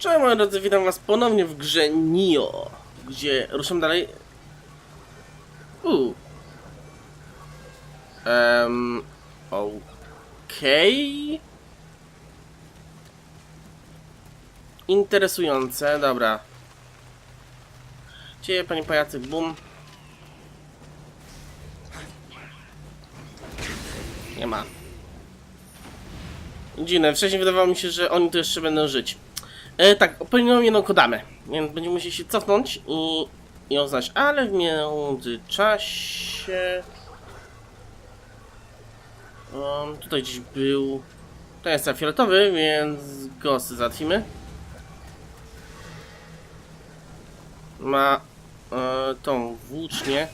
Cześć moi drodzy, witam was ponownie w grze Nio, gdzie ruszam dalej. Uuu. Um, Okej. Interesujące, dobra. Gdzie panie pajacy, bum. Nie ma. Dziwne, wcześniej wydawało mi się, że oni tu jeszcze będą żyć. E, tak, popełniłem jedną kodamę, więc będziemy musieli się cofnąć i ją znać, ale w międzyczasie... Um, tutaj gdzieś był... To jest ten fioletowy, więc go załatwimy. Ma e, tą włócznię.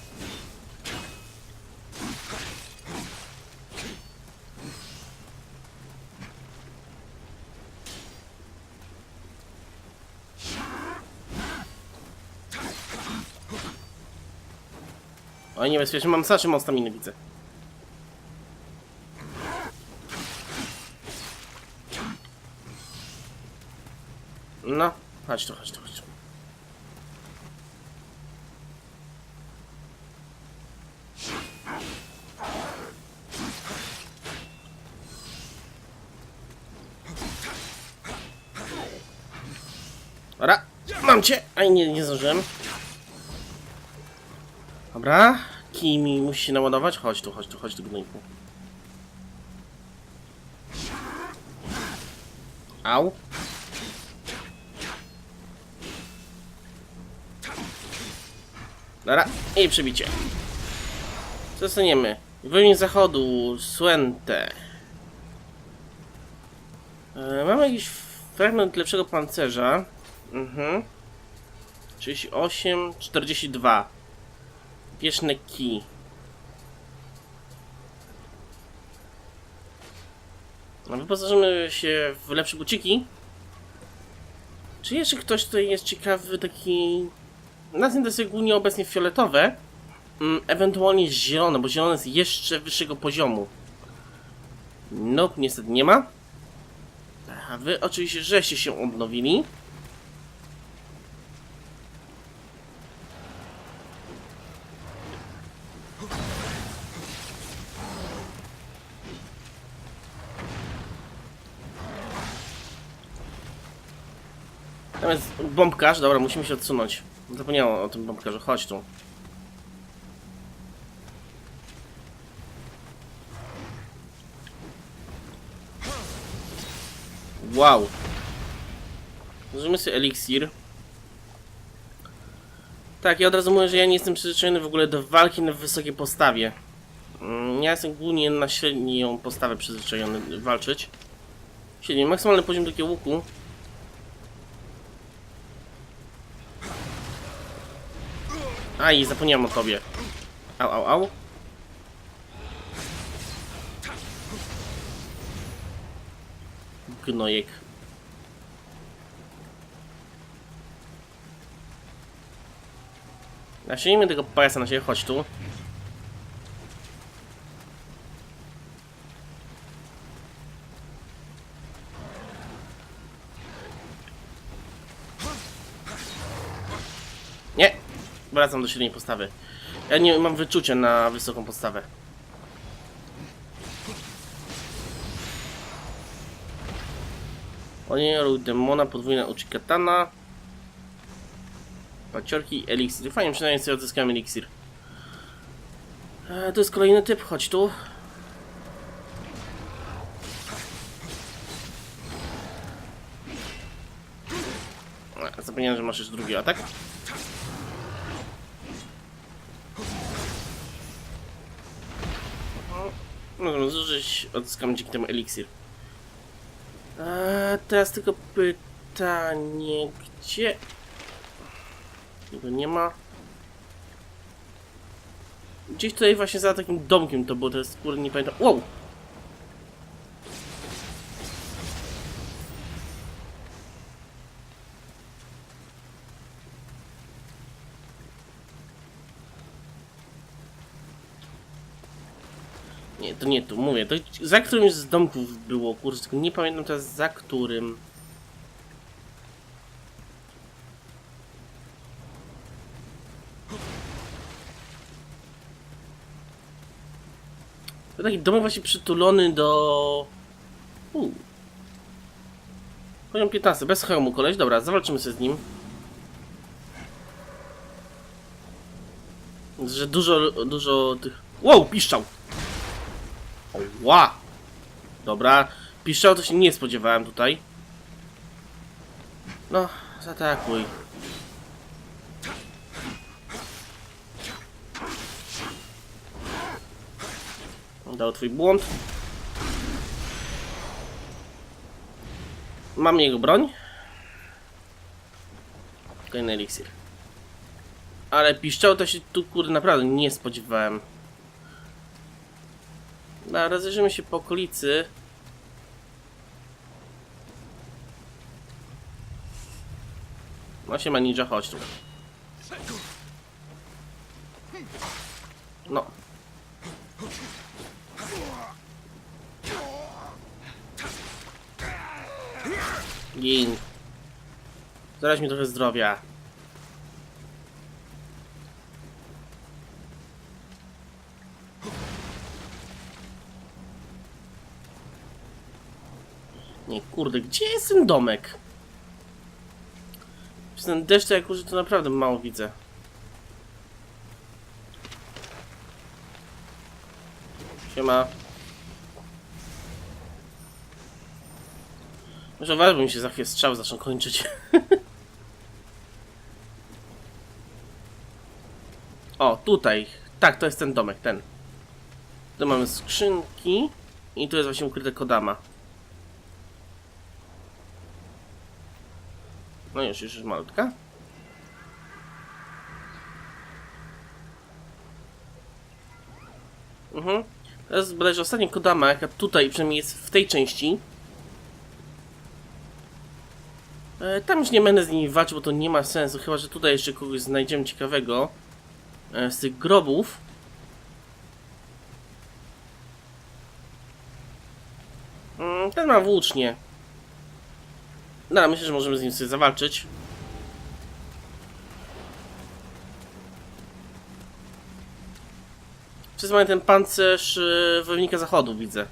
Oj, niebezpiecznie, mam strasznie mocno miny, widzę. No, chodź tu, chodź tu, chodź tu. Mam cię! Aj, nie, nie zdążyłem. Dobra, Kimi musi się naładować. Chodź tu, chodź tu, chodź tu, gnojku. Au. Dobra, i przebicie. Zostaniemy. Wynik zachodu, Suente. E, mamy jakiś fragment lepszego pancerza. Mhm. 38, 42. Wieczne kij. No, wyposażymy się w lepsze buciki. Czy jeszcze ktoś tutaj jest ciekawy, taki... Nas interesuje głównie obecnie fioletowe. Mm, ewentualnie zielone, bo zielone jest jeszcze wyższego poziomu. No, niestety nie ma. A wy oczywiście żeście się odnowili. Tam jest bombkarz, dobra, musimy się odsunąć. Zapomniałem o tym bombkarzu, chodź tu. Wow. Złożymy sobie eliksir. Tak, ja od razu mówię, że ja nie jestem przyzwyczajony w ogóle do walki na wysokiej postawie. Mm, Ja jestem głównie na średnią postawę przyzwyczajony walczyć. Średni, maksymalny poziom takiego łuku Aj, zapomniałem o tobie. Au, au, au. Gnojek. Nasiejmy tego pajasa na siebie, chodź tu. Nie! Wracam do średniej postawy. Ja nie mam wyczucia na wysoką postawę. Onieru demona, podwójna uczykatana. Paciorki, eliksir. Fajnie, przynajmniej sobie odzyskałem eliksir. E, to jest kolejny typ, chodź tu. E, Zapomniałem, że masz jeszcze drugi atak. No, zużyć, odzyskam dzięki temu eliksir. Eee, teraz tylko pytanie, gdzie... Jego nie ma. Gdzieś tutaj właśnie za takim domkiem to było, to jest kurde nie pamiętam. Wow! nie, to nie tu, mówię, to za którymś z domków było, kurczę, tylko nie pamiętam teraz za którym. To taki dom właśnie przytulony do... U. Poziom 15, bez hełmu koleś, dobra, zawalczymy się z nim. Że dużo, dużo tych... Wow, piszczał! Ła! Dobra, piszczał to się nie spodziewałem tutaj. No, zaatakuj. Dał twój błąd. Mam jego broń. Kolejny eliksir. Ale piszczał to się tu kurde naprawdę nie spodziewałem. No, rozejrzymy się po okolicy. No się ma ninja, chodź tu. No. Gin. Zaraz mi trochę zdrowia. Nie, kurde, gdzie jest ten domek? Przez ten deszcz, jak użyć, to naprawdę mało widzę. Siema. Może bo mi się za chwilę strzały zaczną kończyć. o, tutaj. Tak, to jest ten domek, ten. Tu mamy skrzynki. I tu jest właśnie ukryte kodama. No już, już, już malutka. Mhm. Jest bodajże ostatnia kodama, jaka tutaj przynajmniej jest w tej części. E, tam już nie będę z nimi walczył, bo to nie ma sensu, chyba że tutaj jeszcze kogoś znajdziemy ciekawego e, z tych grobów. Mm, ten ma włócznie. No, myślę, że możemy z nim sobie zawalczyć. Przez moment ten pancerz yy, wojownika zachodu widzę.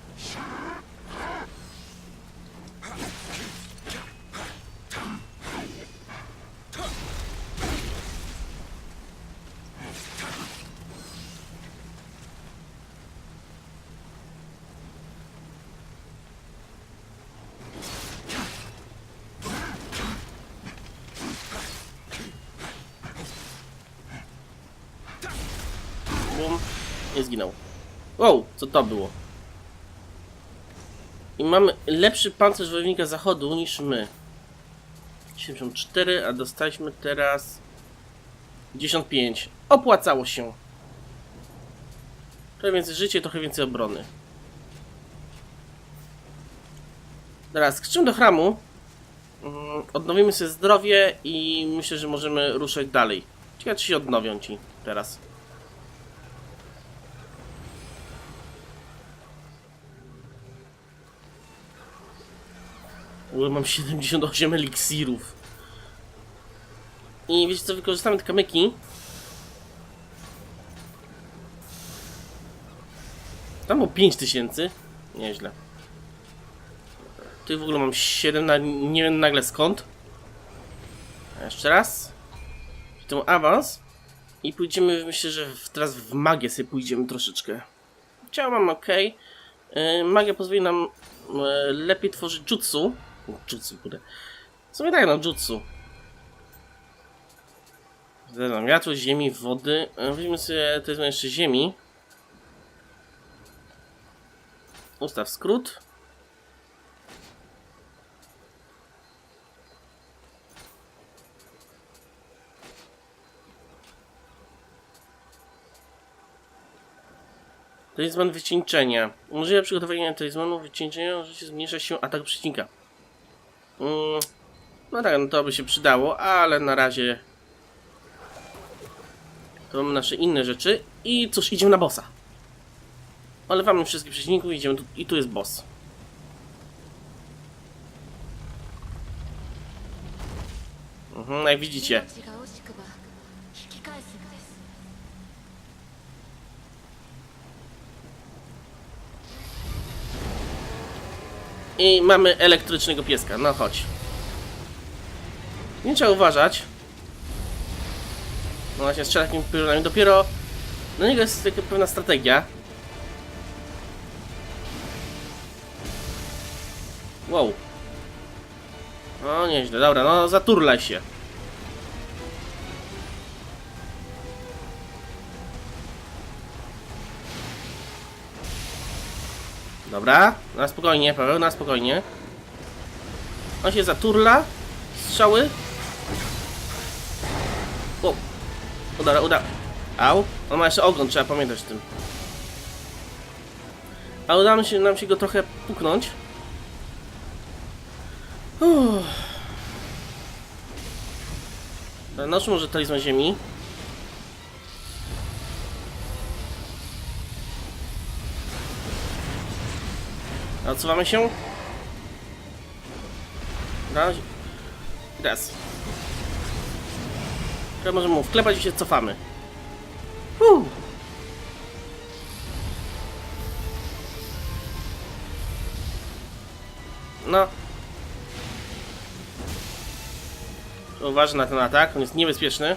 Bum. Nie zginął. Wow, co to było? I mamy lepszy pancerz wojownika zachodu niż my. 74, a dostaliśmy teraz 55. Opłacało się. Trochę więcej życia, trochę więcej obrony. Teraz krzyczymy do chramu. Mm, Odnowimy sobie zdrowie i myślę, że możemy ruszać dalej. Ciekawe, czy się odnowią ci teraz. Ogóle mam 78 eliksirów. I wiecie co, wykorzystamy te kamyki. Tam było 5000. Nieźle. Tu w ogóle mam 7 na nie wiem nagle skąd. Jeszcze raz. Tu awans. I pójdziemy, myślę, że teraz w magię sobie pójdziemy troszeczkę. Ciało mam ok. Yy, magia pozwoli nam yy, lepiej tworzyć jutsu. Jutsu, kurde. Sumie tak, no, jutsu. Zerwam wiatru, ziemi, wody. E, Weźmy sobie, to jest jeszcze ziemi. Ustaw skrót. Talizman wycieńczenia. Umożliwia przygotowanie talizmanu wycieńczenia, możecie zmniejsza się atak przeciwnika. Mm, no tak, no to by się przydało, ale na razie to mamy nasze inne rzeczy. I cóż, idziemy na bossa. Olewamy wszystkich przeciwników idziemy tu, i tu jest boss. Mhm, jak widzicie, I mamy elektrycznego pieska. No chodź. Nie trzeba uważać. No właśnie strzela takimi piorunami. Dopiero na niego jest taka pewna strategia. Wow. No nieźle, dobra, no zaturlaj się. Dobra, na spokojnie, Paweł, na spokojnie. On się zaturla. Strzały. O, uda, uda. Au. On ma jeszcze ogon, trzeba pamiętać o tym. A udało nam się, nam się go trochę puknąć. Uff. Noż może talizman ziemi. Odsuwamy się. Raz. Raz. Teraz możemy mu wklepać i się cofamy. No. Uważaj na ten atak, on jest niebezpieczny.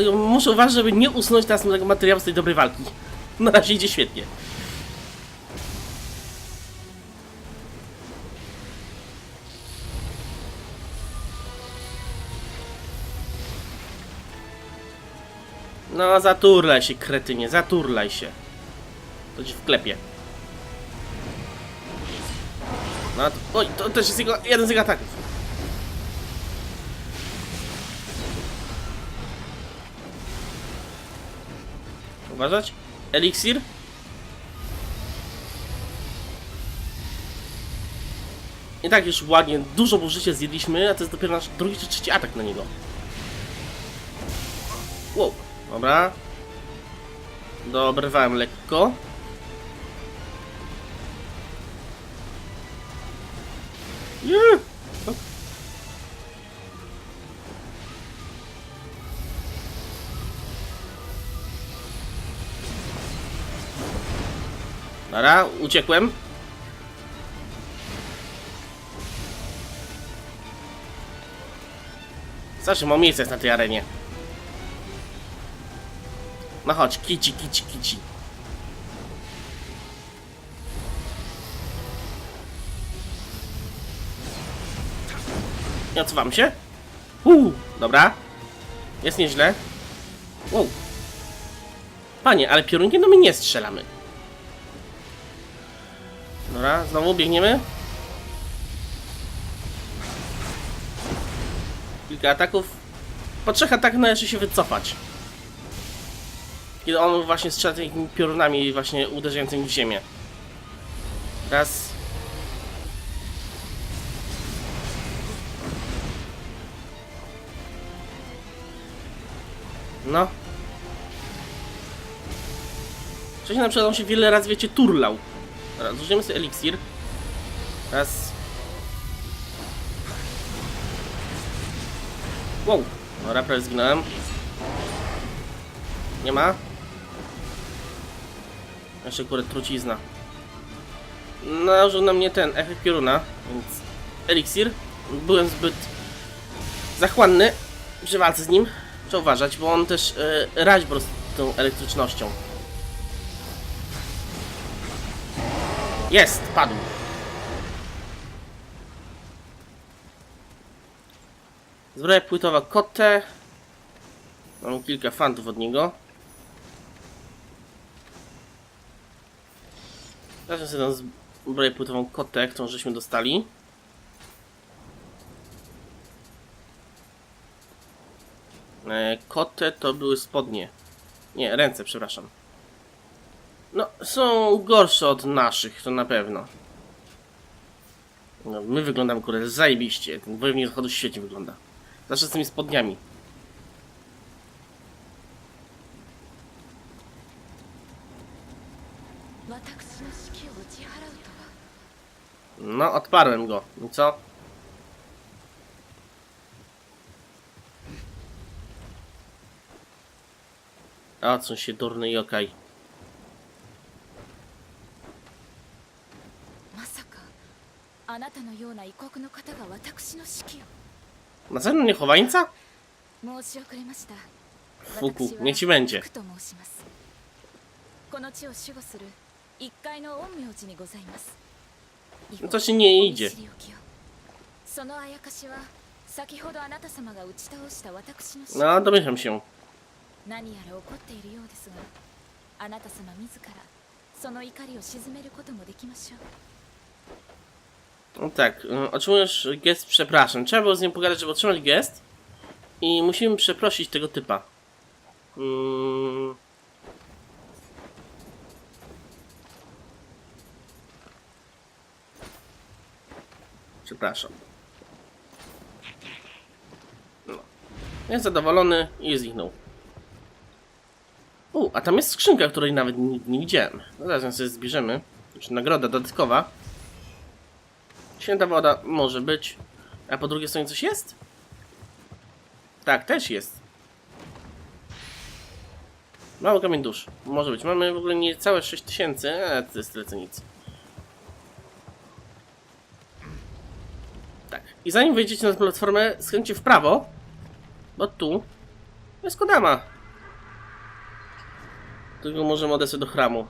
Tylko muszę uważać, żeby nie usunąć tego materiału z tej dobrej walki. Na razie idzie świetnie. No, zaturlaj się, kretynie, zaturlaj się. To ci wklepie. No, to, oj, to też jest jego, jeden z jego ataków. Uważać. Eliksir. I tak już ładnie, dużo mu zjedliśmy, a to jest dopiero nasz drugi czy trzeci atak na niego. Wow, dobra. Dobrywałem lekko. Dobra, uciekłem. Zawsze mam miejsce na tej arenie. No chodź, kici, kici, kici. Nie odsuwam się. Uuu, dobra. Jest nieźle. Wow. Panie, ale piorunkiem no my nie strzelamy. Dobra, znowu biegniemy. Kilka ataków. Po trzech atakach należy się wycofać. Kiedy on właśnie strzela takimi piorunami właśnie uderzającymi w ziemię. Raz. No. Wcześniej na przykład on się wiele razy, wiecie, turlał. Dobra, sobie eliksir. Raz. Wow. Dobra, prawie zginąłem. Nie ma. Jeszcze kurde trucizna. Nałożył na mnie ten efekt pioruna, więc eliksir. Byłem zbyt zachłanny przy walce z nim. Trzeba uważać, bo on też yy, razi po prostu tą elektrycznością. Jest, padł. Zbroja płytowa Kotę. Mam kilka fantów od niego. Zobaczmy sobie tą zbroję płytową Kotę, którą żeśmy dostali. E, Kotę to były spodnie. Nie, ręce, przepraszam. No, są gorsze od naszych, to na pewno. No, my wyglądamy, kurde, zajebiście. Ten wojownik zachodu świetnie wygląda. Zawsze z tymi spodniami. No, odparłem go. I co? A, co się durny i okaj. Okay. あなたのような異国の方が私の指揮 Na pewno nie chowańca? を申し遅れました。私と申します。この地を守護する一階の陰陽師にございます。以後 No to się nie お見 idzie. 知りおきを。そのあやかしは先ほどあなた様が打ち倒した私の指揮。No, domyślam się. 何やら怒っているようですがあなた様自らその怒りを鎮めることもできましょう No tak, y, otrzymujesz gest przepraszam. Trzeba było z nim pogadać, żeby otrzymać gest. I musimy przeprosić tego typa. Mm. Przepraszam. No. Jest zadowolony i zniknął. U, a tam jest skrzynka, której nawet nie, nie widziałem. No Zaraz ją sobie zbierzemy. Znaczy nagroda dodatkowa. Święta woda może być. A po drugiej stronie coś jest? Tak, też jest. Mały kamień dusz. Może być. Mamy w ogóle niecałe 6000, a to jest tyle co nic. Tak. I zanim wejdziecie na platformę, skręćcie w prawo. Bo tu jest Kodama. Tylko możemy odesłać do chramu.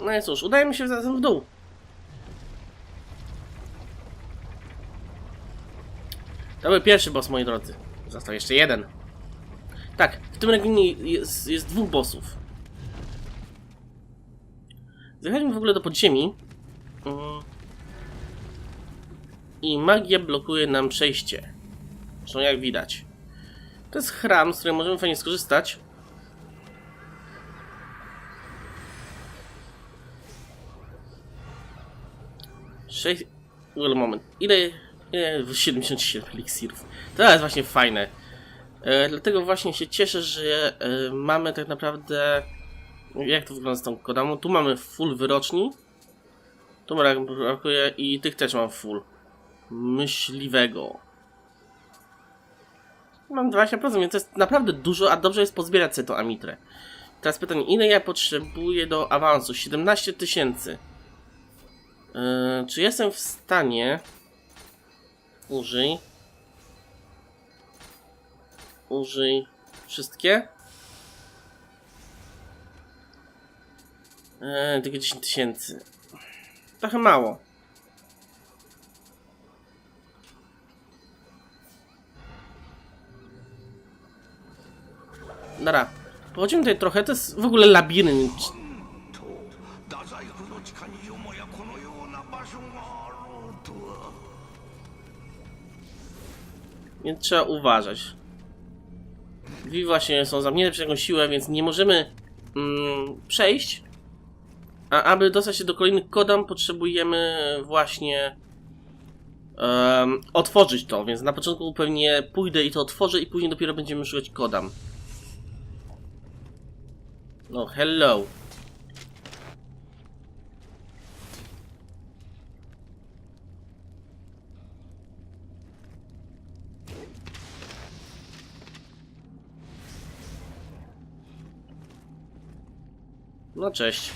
No i cóż, udaje mi się zarazem w dół. To był pierwszy boss, moi drodzy. Został jeszcze jeden. Tak, w tym regionie jest, jest dwóch bossów. Zjechaliśmy w ogóle do podziemi. I magia blokuje nam przejście. Zresztą jak widać. To jest chram, z którego możemy fajnie skorzystać. Sześć... Well, moment. Ile... Ile... 77 eliksirów. To jest właśnie fajne. E, dlatego właśnie się cieszę, że e, mamy tak naprawdę... Jak to wygląda z tą kodamą? Tu mamy full wyroczni. Tu brak- brakuje i tych też mam full. Myśliwego. Mam 20%, więc to jest naprawdę dużo, a dobrze jest pozbierać sobie to Amitrę. Teraz pytanie, ile ja potrzebuję do awansu? 17 tysięcy. Yy, czy jestem w stanie... Użyj. Użyj. Wszystkie? Yy, tylko 10 tysięcy. Trochę mało. Dobra. Pochodzimy tutaj trochę, to jest w ogóle labirynt. Więc trzeba uważać. Drzwi właśnie są zamknięte przez jakąś siłę, więc nie możemy mm, przejść. A aby dostać się do kolejnych kodam, potrzebujemy właśnie em, otworzyć to, więc na początku pewnie pójdę i to otworzę i później dopiero będziemy szukać kodam. No, hello. No cześć.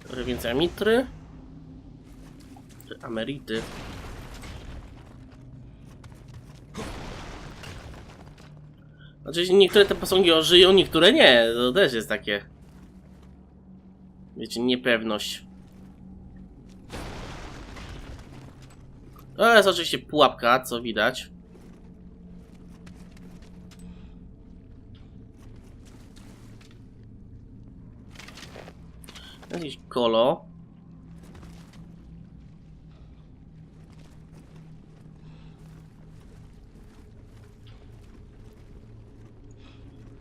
Trochę więcej amitry. Amerity. Oczywiście niektóre te posągi ożyją, niektóre nie. To też jest takie... Wiecie, niepewność. To jest oczywiście pułapka, co widać. Jakiś kolo.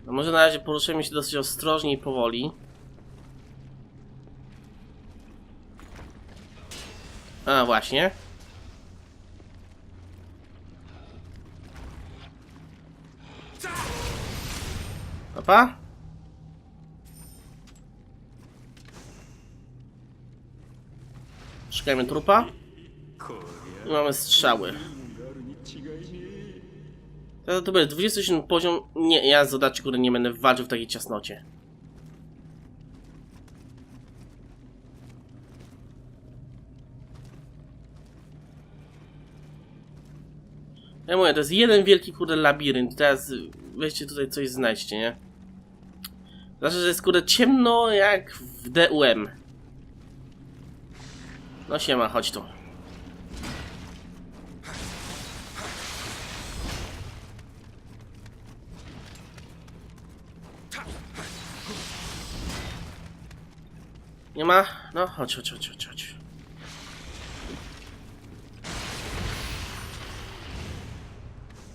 No może na razie poruszajmy się dosyć ostrożnie i powoli. A właśnie. Stopa. Szukajmy trupa. I mamy strzały. To, to będzie 27 poziom. Nie, ja z dodaczy, kurde, nie będę walczył w takiej ciasnocie. Ja mówię, to jest jeden wielki kurde labirynt. Teraz weźcie tutaj coś znajdźcie, nie? Znaczy, że jest kurde ciemno jak w DUM. No siema, chodź tu. Nie ma? No, chodź, chodź, chodź, chodź, chodź.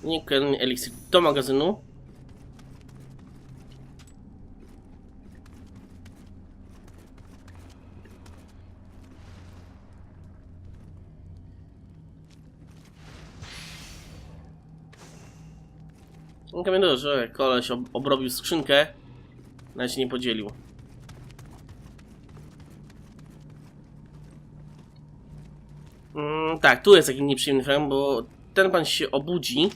Niken eliksir do magazynu. Pamiętam, że koleś ob obrobił skrzynkę, nawet się nie podzielił. Mm, tak, tu jest taki nieprzyjemny fragment, bo ten pan się obudzi.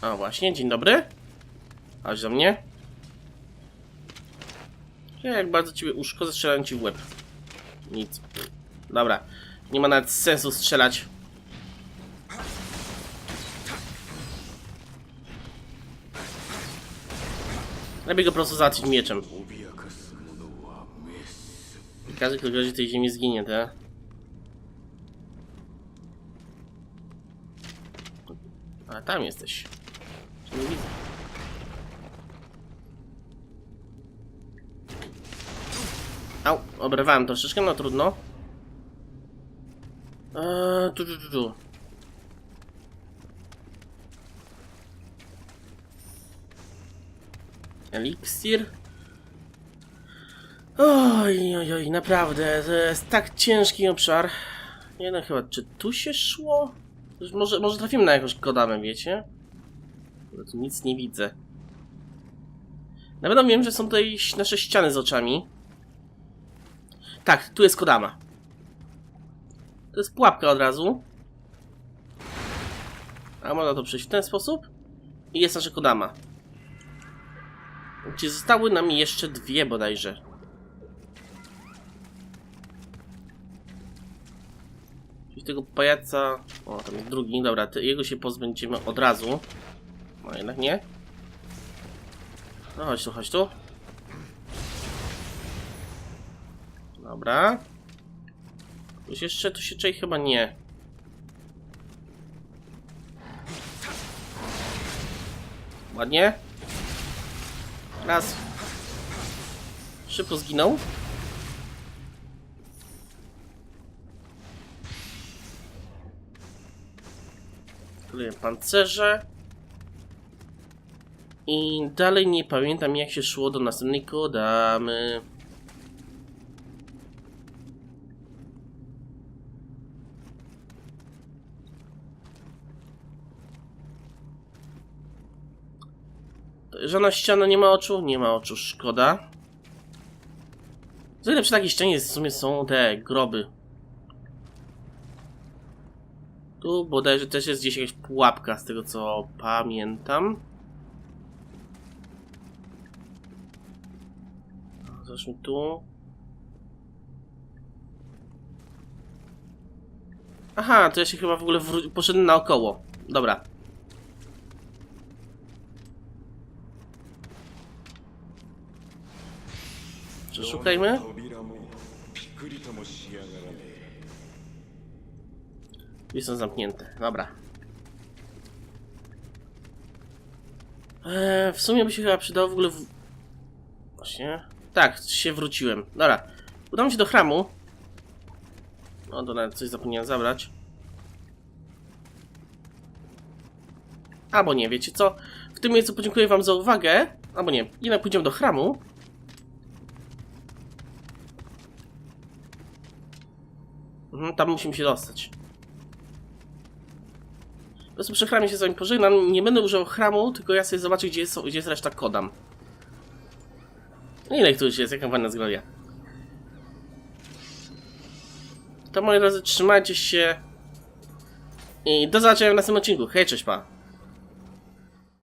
A właśnie, dzień dobry. Chodź do mnie. Ja jak bardzo ciebie uszkodzę, strzelam ci w łeb. Nic. Dobra. Nie ma nawet sensu strzelać. Lepiej go po prostu załatwić mieczem. Każdy, kto grozi tej ziemi zginie, tak? A tam jesteś. Cię nie widzę. Au, obrywałem troszeczkę, no trudno. Eee, tu, tu, tu, tu. Eliksir. Oj, oj, oj, naprawdę, to jest tak ciężki obszar. Nie wiem chyba, czy tu się szło? Może, może trafimy na jakąś kodamę, wiecie? Ale tu nic nie widzę. Na pewno wiem, że są tutaj nasze ściany z oczami. Tak, tu jest kodama. To jest pułapka od razu. A można to przejść w ten sposób. I jest nasza kodama. Gdzie zostały nam jeszcze dwie bodajże. Czyli tego pajaca... O, tam jest drugi, dobra, jego się pozbędziemy od razu. No jednak nie. No chodź tu, chodź tu. Dobra. Coś jeszcze tu się czai? Chyba nie. Ładnie. Raz. Szybko zginął. Kolejne pancerze. I dalej nie pamiętam jak się szło do następnej kodamy. Żadna ściana nie ma oczu? Nie ma oczu, szkoda. Ile przy takiej ścianie w sumie są te groby. Tu bodajże też jest gdzieś jakaś pułapka, z tego co pamiętam. Zobaczmy tu. Aha, to ja się chyba w ogóle poszedłem naokoło. Dobra. Czekajmy. I są zamknięte, dobra. Eee, w sumie by się chyba przydało w ogóle... W... Właśnie... Tak, się wróciłem. Dobra. Udam się do chramu. No to nawet coś zapomniałem zabrać. Albo nie, wiecie co? W tym miejscu podziękuję wam za uwagę. Albo nie, jednak pójdziemy do chramu. Mhm, tam musimy się dostać. Po prostu przy chramie się z wami pożegnam. Nie będę używał chramu, tylko ja sobie zobaczę, gdzie jest, gdzie jest reszta kodam. No Ile ich tu już jest? Jaka fajna zgloria. To moi drodzy, trzymajcie się. I do zobaczenia w następnym odcinku. Hej, cześć, pa.